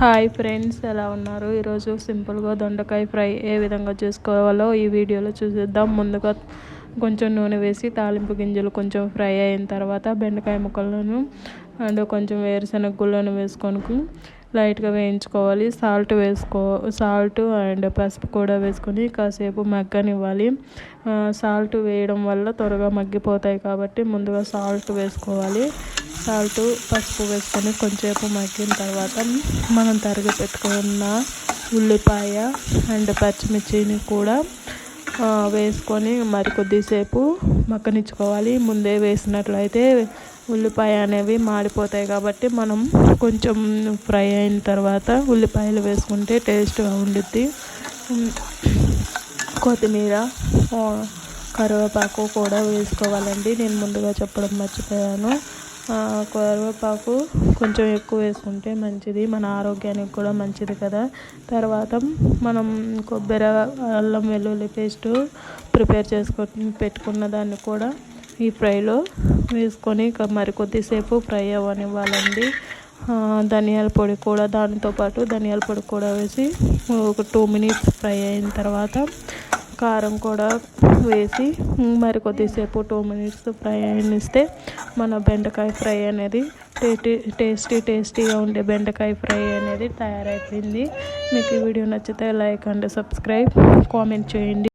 Hi friends ఎలా ఉన్నారు? ఈరోజు సింపుల్గా దొండకాయ ఫ్రై ఏ విధంగా చేసుకోవాలో ఈ వీడియోలో చూసేద్దాం. ముందుగా కొంచెం నూనె వేసి తాలింపు గింజలు కొంచెం ఫ్రై అయిన తర్వాత బెండకాయ ముక్కలను అండ్ కొంచెం వేరుశనగ గుళ్ళను వేసుకొని లైట్గా వేయించుకోవాలి. సాల్ట్ వేసుకో సాల్ట్ అండ్ పసుపు కూడా వేసుకొని కాసేపు మగ్గనివ్వాలి. సాల్ట్ వేయడం వల్ల త్వరగా మగ్గిపోతాయి కాబట్టి ముందుగా సాల్ట్ వేసుకోవాలి. సాల్ట్ పసుపు వేసుకొని కొంచెంసేపు మగ్గిన తర్వాత మనం తరిగి పెట్టుకున్న ఉల్లిపాయ అండ్ పచ్చిమిర్చిని కూడా వేసుకొని మరి కొద్దిసేపు మక్కనిచ్చుకోవాలి. ముందే వేసినట్లయితే ఉల్లిపాయ అనేవి మాడిపోతాయి కాబట్టి మనం కొంచెం ఫ్రై అయిన తర్వాత ఉల్లిపాయలు వేసుకుంటే టేస్ట్గా ఉండుద్ది కొత్తిమీర కరివేపాకు కూడా వేసుకోవాలండి. నేను ముందుగా చెప్పడం మర్చిపోయాను. కరివేపాకు కొంచెం ఎక్కువ వేసుకుంటే మంచిది. మన ఆరోగ్యానికి కూడా మంచిది కదా. తర్వాత మనం కొబ్బరి అల్లం వెల్లుల్లి పేస్టు ప్రిపేర్ చేసుకొని పెట్టుకున్న దాన్ని కూడా ఈ ఫ్రైలో వేసుకొని మరి కొద్దిసేపు ఫ్రై అవ్వనివ్వాలండి. ధనియాల పొడి కూడా దానితో పాటు ధనియాల పొడి కూడా వేసి ఒక టూ మినిట్స్ ఫ్రై అయిన తర్వాత కారం కూడా వేసి మరి కొద్దిసేపు టూ మినిట్స్ ఫ్రై అయినిస్తే మన బెండకాయ ఫ్రై అనేది టేస్టీ టేస్టీ టేస్టీగా ఉండే బెండకాయ ఫ్రై అనేది తయారైపోయింది. మీకు ఈ వీడియో నచ్చితే లైక్ అండ్ సబ్స్క్రైబ్ కామెంట్ చేయండి.